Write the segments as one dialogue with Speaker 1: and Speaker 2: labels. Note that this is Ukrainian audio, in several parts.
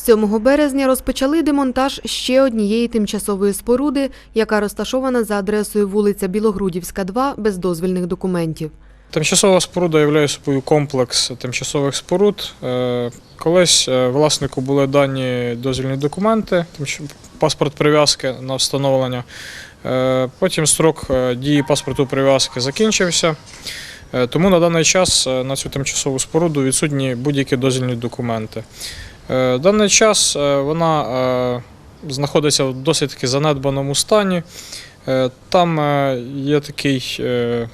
Speaker 1: 7 березня розпочали демонтаж ще однієї тимчасової споруди, яка розташована за адресою вулиця Білогрудівська, 2, без дозвільних документів.
Speaker 2: Тимчасова споруда являє собою комплекс тимчасових споруд. Е, Колись е, власнику були дані дозвільні документи, паспорт прив'язки на встановлення. Е, Потім строк дії паспорту прив'язки закінчився. Тому на даний час на цю тимчасову споруду відсутні будь-які дозвільні документи. Е, В даний час е, вона е, знаходиться в досить таки занедбаному стані. Е, Там е, є такий е,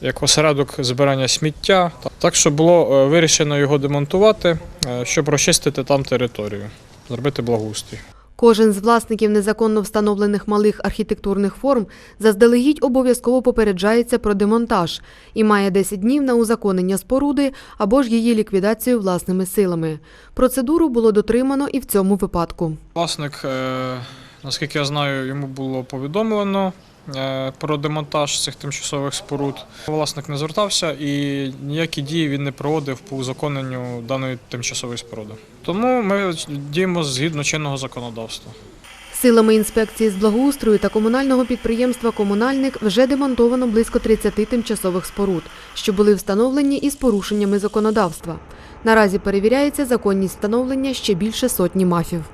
Speaker 2: як осередок збирання сміття. Так що було е, вирішено його демонтувати, е, щоб розчистити там територію, зробити благоустрій.
Speaker 1: Кожен з власників незаконно встановлених малих архітектурних форм заздалегідь обов'язково попереджається про демонтаж і має 10 днів на узаконення споруди або ж її ліквідацію власними силами. Процедуру було дотримано і в цьому випадку.
Speaker 2: Власник, е, наскільки я знаю, йому було повідомлено про демонтаж цих тимчасових споруд. Власник не звертався і ніякі дії він не проводив по узаконенню даної тимчасової споруди. Тому ми діємо згідно чинного законодавства.
Speaker 1: Силами інспекції з благоустрою та комунального підприємства Комунальник вже демонтовано близько 30 тимчасових споруд, що були встановлені із порушеннями законодавства. Наразі перевіряється законність встановлення ще більше сотні мафів.